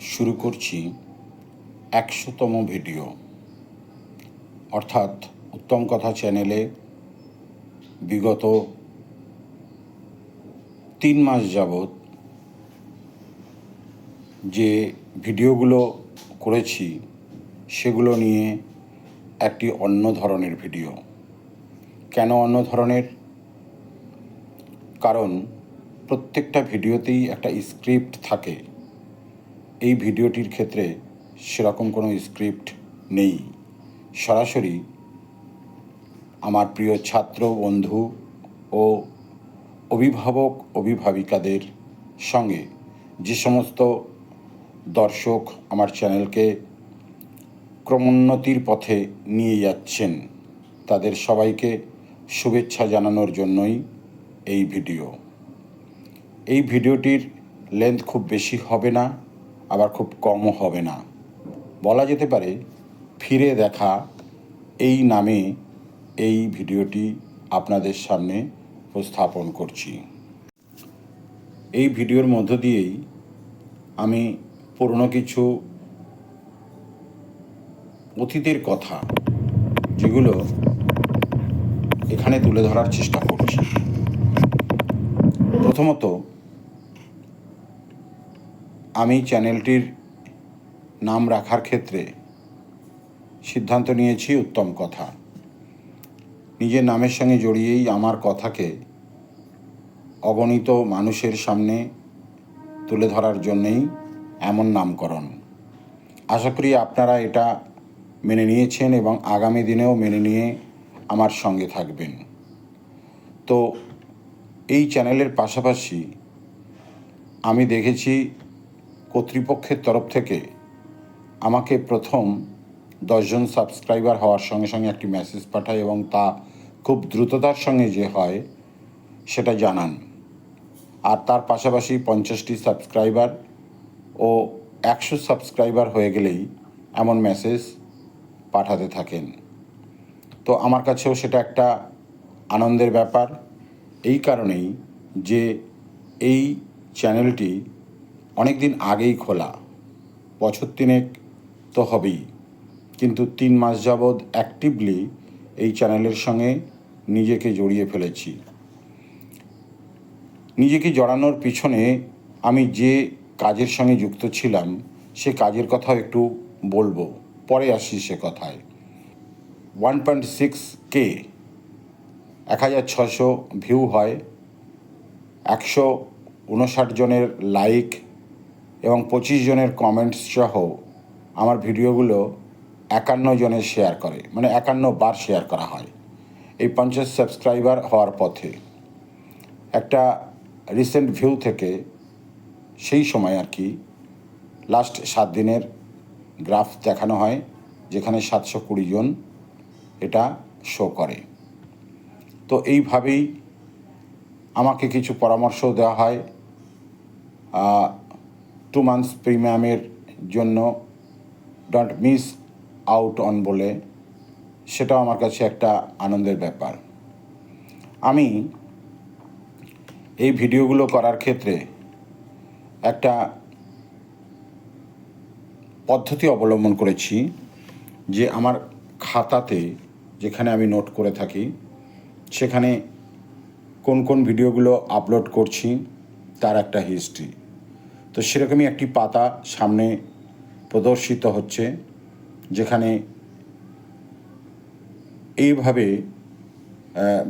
শুরু করছি একশোতম ভিডিও। অর্থাৎ উত্তম কথা চ্যানেলে বিগত তিন মাস যাবৎ যে ভিডিওগুলো করেছি, সেগুলো নিয়ে একটি অন্য ধরনের ভিডিও। কেন অন্য ধরনের? কারণ প্রত্যেকটা ভিডিওতেই একটা স্ক্রিপ্ট থাকে। এই ভিডিওটির ক্ষেত্রে সেরকম কোনো স্ক্রিপ্ট নেই। সরাসরি আমার প্রিয় ছাত্র, বন্ধু ও অভিভাবক, অভিভাবিকাদের সঙ্গে যে সমস্ত দর্শক আমার চ্যানেলকে ক্রমোন্নতির পথে নিয়ে যাচ্ছেন, তাদের সবাইকে শুভেচ্ছা জানানোর জন্যই এই ভিডিও। এই ভিডিওটির লেন্থ খুব বেশি হবে না। আবার খুব কমও হবে না। বলা যেতে পারে, ফিরে দেখা এই নামে এই ভিডিওটি আপনাদের সামনে উপস্থাপন করছি। এই ভিডিওর মধ্য দিয়েই আমি পুরনো কিছু অতীতের কথা, যেগুলো এখানে তুলে ধরার চেষ্টা করছি। প্রথমত আমি চ্যানেলটির নাম রাখার ক্ষেত্রে সিদ্ধান্ত নিয়েছি উত্তম কথা। নিজের নামের সঙ্গে জড়িয়েই আমার কথাকে অগণিত মানুষের সামনে তুলে ধরার জন্যেই এমন নামকরণ। আশা করি আপনারা এটা মেনে নিয়েছেন এবং আগামী দিনেও মেনে নিয়ে আমার সঙ্গে থাকবেন। তো এই চ্যানেলের পাশাপাশি আমি দেখেছি কর্তৃপক্ষের তরফ থেকে আমাকে প্রথম দশজন সাবস্ক্রাইবার হওয়ার সঙ্গে সঙ্গে একটি মেসেজ পাঠায় এবং তা খুব দ্রুততার সঙ্গে যে হয় সেটা জানান। আর তার পাশাপাশি পঞ্চাশটি সাবস্ক্রাইবার ও একশো সাবস্ক্রাইবার হয়ে গেলেই এমন মেসেজ পাঠাতে থাকেন। তো আমার কাছেও সেটা একটা আনন্দের ব্যাপার। এই কারণেই যে এই চ্যানেলটি অনেক দিন আগেই খোলা। বছর তিনেক তো হবেই। কিন্তু তিন মাস যাবৎ অ্যাক্টিভলি এই চ্যানেলের সঙ্গে নিজেকে জড়িয়ে ফেলেছি। নিজেকে জড়ানোর পিছনে আমি যে কাজের সঙ্গে যুক্ত ছিলাম, সে কাজের কথাও একটু বলব। পরে আসি সে কথায়। ওয়ান পয়েন্ট সিক্স কে, এক হাজার ছশো ভিউ হয়। একশো উনষাট জনের লাইক এবং পঁচিশ জনের কমেন্টস সহ আমার ভিডিওগুলো একান্ন জনের শেয়ার করে মানে একান্ন বার শেয়ার করা হয়। এই পঞ্চাশ সাবস্ক্রাইবার হওয়ার পথে একটা রিসেন্ট ভিউ থেকে সেই সময় আর কি লাস্ট সাত দিনের গ্রাফ দেখানো হয়, যেখানে সাতশো কুড়ি জন এটা শো করে। তো এইভাবেই আমাকে কিছু পরামর্শ দেওয়া হয়। টু মান্থস প্রিমিয়ামের জন্য ডোন্ট মিস আউট অন বলে সেটাও আমার কাছে একটা আনন্দের ব্যাপার। আমি এই ভিডিওগুলো করার ক্ষেত্রে একটা পদ্ধতি অবলম্বন করেছি যে আমার খাতাতে যেখানে আমি নোট করে থাকি, সেখানে কোন কোন ভিডিওগুলো আপলোড করছি, তার একটা হিস্ট্রি তো সেরকমই একটি পাতা সামনে প্রদর্শিত হচ্ছে, যেখানে এইভাবে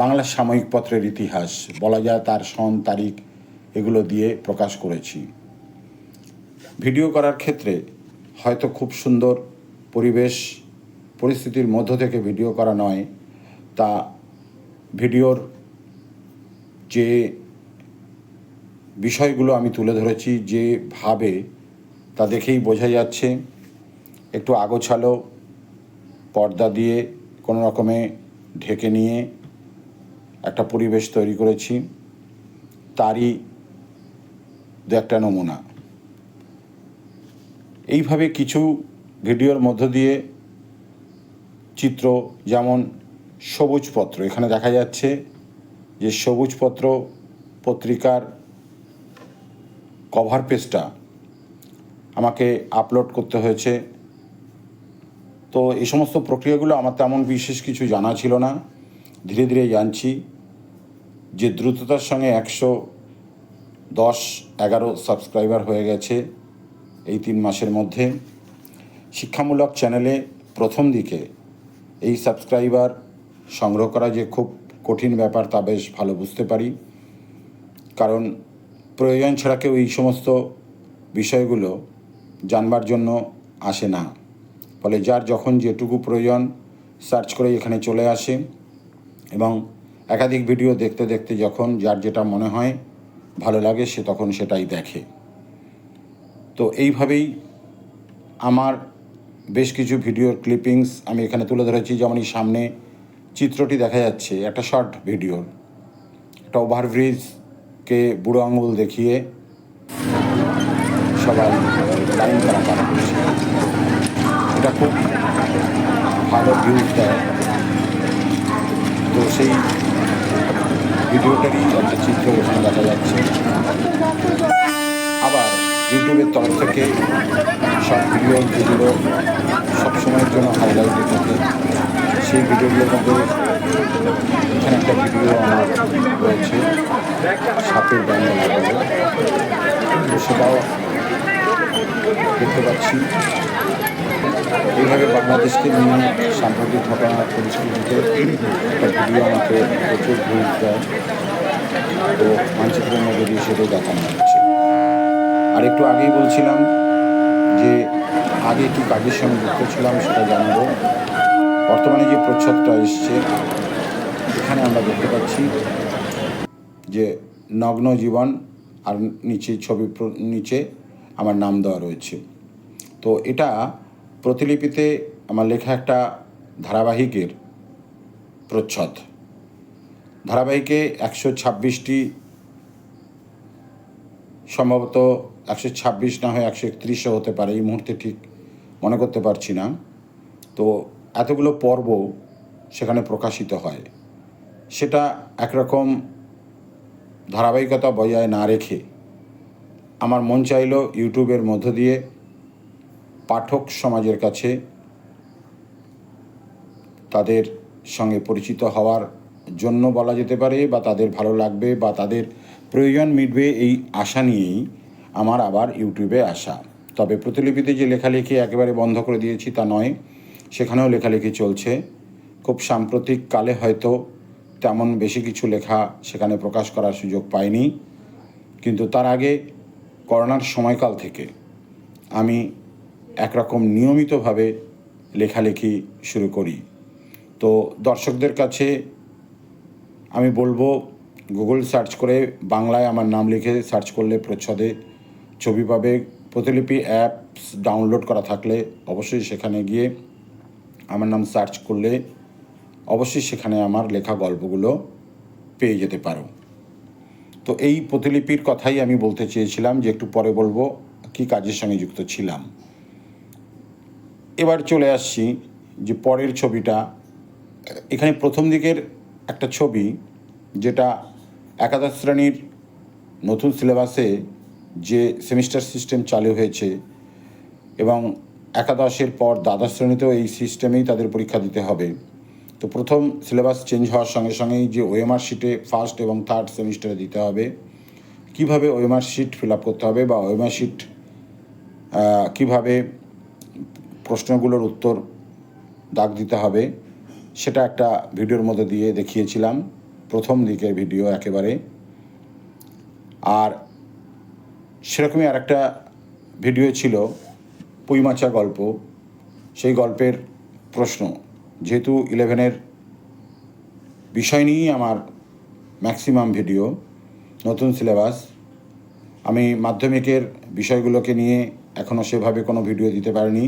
বাংলা সাময়িক পত্রের ইতিহাস, বলা যায় তার সন, তারিখ এগুলো দিয়ে প্রকাশ করেছি। ভিডিও করার ক্ষেত্রে হয়তো খুব সুন্দর পরিবেশ, পরিস্থিতির মধ্য থেকে ভিডিও করা নয়, তা ভিডিওর যে বিষয়গুলো আমি তুলে ধরেছি যেভাবে তা দেখেই বোঝা যাচ্ছে। একটু আগোছালো পর্দা দিয়ে কোনো রকমে ঢেকে নিয়ে একটা পরিবেশ তৈরি করেছি। তারই দু একটা নমুনা। এইভাবে কিছু ভিডিওর মধ্য দিয়ে চিত্র যেমন সবুজপত্র, এখানে দেখা যাচ্ছে যে সবুজপত্র পত্রিকার কভার পেজটা আমাকে আপলোড করতে হয়েছে। তো এই সমস্ত প্রক্রিয়াগুলো আমার তেমন বিশেষ কিছু জানা ছিল না। ধীরে ধীরে জানছি যে দ্রুততার সঙ্গে একশো দশ এগারো সাবস্ক্রাইবার হয়ে গেছে এই তিন মাসের মধ্যে। শিক্ষামূলক চ্যানেলে প্রথম দিকে এই সাবস্ক্রাইবার সংগ্রহ করা যে খুব কঠিন ব্যাপার তা বেশ ভালো বুঝতে পারি। কারণ প্রয়োজন ছাড়া কেউ এই সমস্ত বিষয়গুলো জানবার জন্য আসে না। ফলে যার যখন যেটুকু প্রয়োজন সার্চ করে এখানে চলে আসে এবং একাধিক ভিডিও দেখতে দেখতে যখন যার যেটা মনে হয় ভালো লাগে সে তখন সেটাই দেখে। তো এইভাবেই আমার বেশ কিছু ভিডিওর ক্লিপিংস আমি এখানে তুলে ধরেছি। যেমন এই সামনে চিত্রটি দেখা যাচ্ছে, একটা শর্ট ভিডিওর একটা ওভারব্রিজকে বুড়ো আঙুল দেখিয়ে সবাই লাইন করা পার করছে। এটা খুব ভালো ভিউজ দেয়। তো সেই ভিডিওটারই একটা চিত্র এখানে দেখা যাচ্ছে। আবার ইউটিউবের তরফ থেকে সব ভিডিও যেগুলো সবসময়ের জন্য হাইলাইটে থাকে সেই ভিডিওগুলোর মধ্যে এখানে একটা ভিডিও আমার রয়েছে, সাপের তো সেটাও দেখতে পাচ্ছি। এইভাবে বাংলাদেশকে নিয়ে সাম্প্রতিক ঘটনার পরিস্থিতিতে একটা ভিডিও আমাকে প্রচুর ভুল দেয় তো মানচিত্রের মধ্যে দিয়ে সেটাই দেখানো হচ্ছে। আর একটু আগেই বলছিলাম যে আগে কি কাজের সঙ্গে যুক্ত ছিলাম, সেটা জানাব। বর্তমানে যে প্রচ্ছদটা এসছে, এখানে আমরা দেখতে পাচ্ছি যে নগ্ন জীবন আর নিচে ছবি নিচে আমার নাম দেওয়া রয়েছে। তো এটা প্রতিলিপিতে আমার লেখা একটা ধারাবাহিকের প্রচ্ছদ। ধারাবাহিকে একশো ছাব্বিশটি, সম্ভবত একশো ছাব্বিশ না হয় একশো একত্রিশও হতে পারে, এই মুহূর্তে ঠিক মনে করতে পারছি না। তো এতগুলো পর্ব সেখানে প্রকাশিত হয়। সেটা একরকম ধারাবাহিকতা বজায় না রেখে আমার মন চাইলো ইউটিউবের মধ্য দিয়ে পাঠক সমাজের কাছে তাদের সঙ্গে পরিচিত হওয়ার জন্য বলা যেতে পারে বা তাদের ভালো লাগবে বা তাদের প্রয়োজন মিটবে এই আশা নিয়েই আমার আবার ইউটিউবে আসা। তবে প্রতিলিপিতে যে লেখালেখি একেবারে বন্ধ করে দিয়েছি তা নয়। সেখানেও লেখালেখি চলছে। খুব সাম্প্রতিক কালে হয়তো তেমন বেশি কিছু লেখা সেখানে প্রকাশ করার সুযোগ পাইনি। কিন্তু তার আগে করোনার সময়কাল থেকে আমি একরকম নিয়মিতভাবে লেখালেখি শুরু করি। তো দর্শকদের কাছে আমি বলব, গুগল সার্চ করে বাংলায় আমার নাম লিখে সার্চ করলে প্রচ্ছদে ছবি পাবে। প্রতিলিপি অ্যাপস ডাউনলোড করা থাকলে অবশ্যই সেখানে গিয়ে আমার নাম সার্চ করলে অবশ্যই সেখানে আমার লেখা গল্পগুলো পেয়ে যেতে পারো। তো এই প্রতিলিপির কথাই আমি বলতে চেয়েছিলাম যে একটু পরে বলব কী কাজের সঙ্গে যুক্ত ছিলাম। এবার চলে আসছি যে পরের ছবিটা। এখানে প্রথম দিকের একটা ছবি যেটা একাদশ শ্রেণির নতুন সিলেবাসে যে সেমিস্টার সিস্টেম চালু হয়েছে এবং একাদশের পর দ্বাদশ শ্রেণীতেও এই সিস্টেমেই তাদের পরীক্ষা দিতে হবে। তো প্রথম সিলেবাস চেঞ্জ হওয়ার সঙ্গে সঙ্গেই যে ওএমআর শিটে ফার্স্ট এবং থার্ড সেমিস্টারে দিতে হবে, কীভাবে ওএমআর শিট ফিল আপ করতে হবে বা ওএমআর শিট কীভাবে প্রশ্নগুলোর উত্তর দাগ দিতে হবে, সেটা একটা ভিডিওর মধ্যে দিয়ে দেখিয়েছিলাম। প্রথম দিকের ভিডিও একেবারে। আর সেরকমই আর একটা ভিডিও ছিল পুইমাচা গল্প, সেই গল্পের প্রশ্ন। যেহেতু ইলেভেনের বিষয় নিয়েই আমার ম্যাক্সিমাম ভিডিও, নতুন সিলেবাস, আমি মাধ্যমিকের বিষয়গুলোকে নিয়ে এখনও সেভাবে কোনো ভিডিও দিতে পারিনি।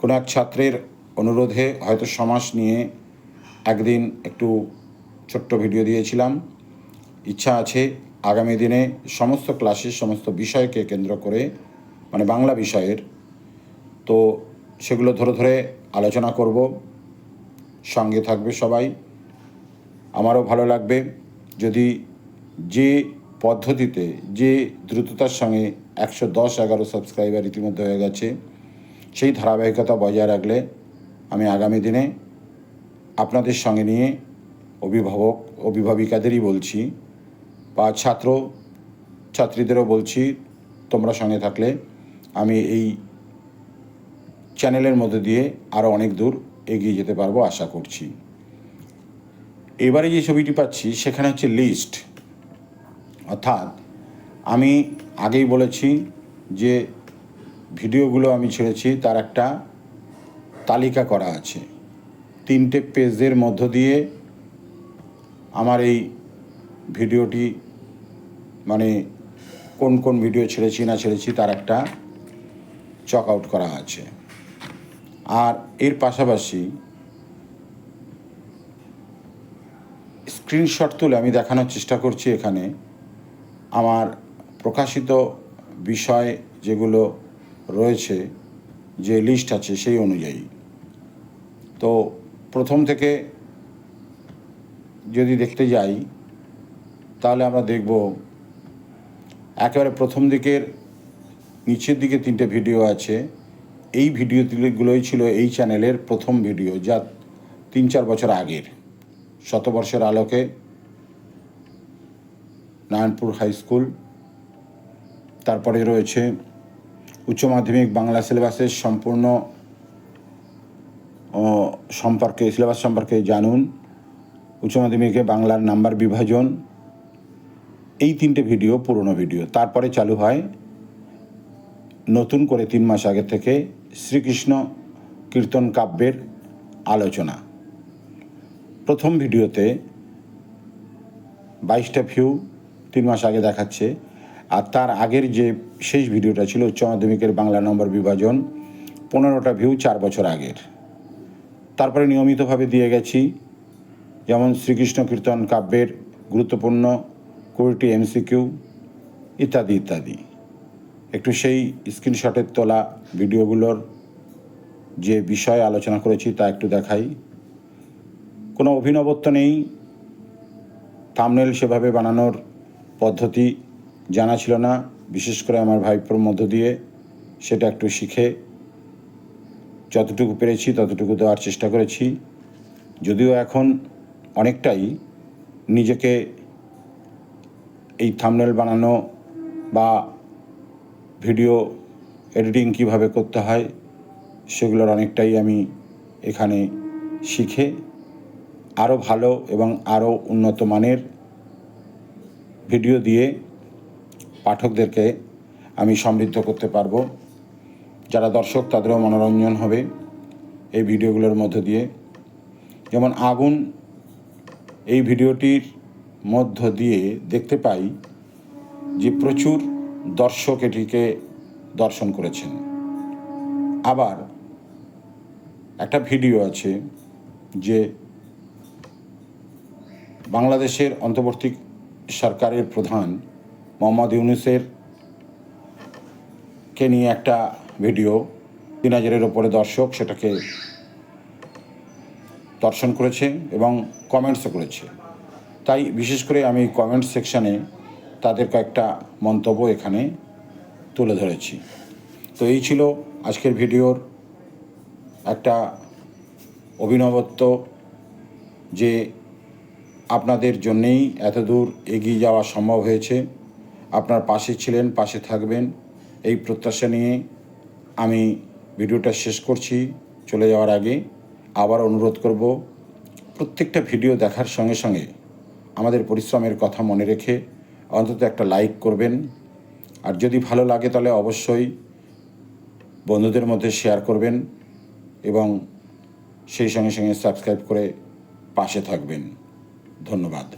কোনো এক ছাত্রের অনুরোধে হয়তো সমাস নিয়ে একদিন একটু ছোট্ট ভিডিও দিয়েছিলাম। ইচ্ছা আছে আগামী দিনে সমস্ত ক্লাসের সমস্ত বিষয়কে কেন্দ্র করে মানে বাংলা বিষয়ের তো সেগুলো ধরে ধরে আলোচনা করব। সঙ্গে থাকবে সবাই। আমারও ভালো লাগবে যদি যে পদ্ধতিতে, যে দ্রুততার সঙ্গে একশো দশ এগারো সাবস্ক্রাইবার ইতিমধ্যে হয়ে গেছে, সেই ধারাবাহিকতা বজায় রাখলে আমি আগামী দিনে আপনাদের সঙ্গে নিয়ে অভিভাবক, অভিভাবিকাদেরই বলছি বা ছাত্র, ছাত্রীদেরও বলছি, তোমরা সঙ্গে থাকলে আমি এই চ্যানেলের মধ্যে দিয়ে আরও অনেক দূর এগিয়ে যেতে পারব আশা করছি। এবারে যে ছবিটি পাচ্ছি, সেখানে হচ্ছে লিস্ট। অর্থাৎ আমি আগেই বলেছি যে ভিডিওগুলো আমি ছেড়েছি, তার একটা তালিকা করা আছে। তিনটে পেজের মধ্য দিয়ে আমার এই ভিডিওটি মানে কোন কোন ভিডিও ছেড়েছি না ছেড়েছি, তার একটা চক আউট করা আছে। আর এর পাশাপাশি স্ক্রিনশট তুলে আমি দেখানোর চেষ্টা করছি এখানে আমার প্রকাশিত বিষয় যেগুলো রয়েছে, যে লিস্ট আছে সেই অনুযায়ী। তো প্রথম থেকে যদি দেখতে যাই, তাহলে আমরা দেখব একেবারে প্রথম দিকের নিচের দিকে তিনটে ভিডিও আছে। এই ভিডিওগুলোই ছিল এই চ্যানেলের প্রথম ভিডিও, যা তিন চার বছর আগের। শতবর্ষের আলোকে নারায়ণপুর হাই স্কুল। তারপরে রয়েছে উচ্চ মাধ্যমিক বাংলা সিলেবাসের সম্পূর্ণ সম্পর্কে, সিলেবাস সম্পর্কে জানুন। উচ্চ মাধ্যমিকে বাংলার নাম্বার বিভাজন। এই তিনটে ভিডিও পুরনো ভিডিও। তারপরে চালু হয় নতুন করে তিন মাস আগে থেকে শ্রীকৃষ্ণ কীর্তন কাব্যের আলোচনা। প্রথম ভিডিওতে বাইশটা ভিউ তিন মাস আগে দেখাচ্ছে, আর তার আগের যে শেষ ভিডিওটা ছিল উচ্চ মাধ্যমিকের বাংলা নম্বর বিভাজন, পনেরোটা ভিউ চার বছর আগের। তারপরে নিয়মিতভাবে দিয়ে গেছি, যেমন শ্রীকৃষ্ণ কীর্তন কাব্যের গুরুত্বপূর্ণ কুড়িটি এমসিকিউ ইত্যাদি ইত্যাদি। একটু সেই স্ক্রিনশটের তোলা ভিডিওগুলোর যে বিষয় আলোচনা করেছি তা একটু দেখাই। কোনো অভিনবত্ব নেই। থামনেল সেভাবে বানানোর পদ্ধতি জানা ছিল না। বিশেষ করে আমার ভাইপোর মধ্য দিয়ে সেটা একটু শিখে যতটুকু পেরেছি ততটুকু দেওয়ার চেষ্টা করেছি। যদিও এখন অনেকটাই নিজেকে এই থামনেল বানানো বা ভিডিও এডিটিং কীভাবে করতে হয় সেগুলোর অনেকটাই আমি এখানে শিখে আরও ভালো এবং আরও উন্নত মানের ভিডিও দিয়ে পাঠকদেরকে আমি সমৃদ্ধ করতে পারব। যারা দর্শক, তাদেরও মনোরঞ্জন হবে এই ভিডিওগুলোর মধ্য দিয়ে। যেমন আগুন, এই ভিডিওটির মধ্য দিয়ে দেখতে পাই যে প্রচুর দর্শক এটিকে দর্শন করেছেন। আবার একটা ভিডিও আছে যে বাংলাদেশের অন্তর্বর্তী সরকারের প্রধান মোহাম্মদ ইউনুসের কে নিয়ে একটা ভিডিও তিন হাজারের ওপরে দর্শক সেটাকে দর্শন করেছে এবং কমেন্টসও করেছে। তাই বিশেষ করে আমি কমেন্ট সেকশানে তাদের কয়েকটা মন্তব্য এখানে তুলে ধরেছি। তো এই ছিল আজকের ভিডিওর একটা অভিনবত্ব যে আপনাদের জন্যেই এত দূর এগিয়ে যাওয়া সম্ভব হয়েছে। আপনার পাশে ছিলেন, পাশে থাকবেন, এই প্রত্যাশা নিয়ে আমি ভিডিওটা শেষ করছি। চলে যাওয়ার আগে আবার অনুরোধ করব, প্রত্যেকটা ভিডিও দেখার সঙ্গে সঙ্গে আমাদের পরিশ্রমের কথা মনে রেখে অন্তত একটা লাইক করবেন। আর যদি ভালো লাগে তাহলে অবশ্যই বন্ধুদের মধ্যে শেয়ার করবেন এবং সেই সঙ্গে সঙ্গে সাবস্ক্রাইব করে পাশে থাকবেন। ধন্যবাদ।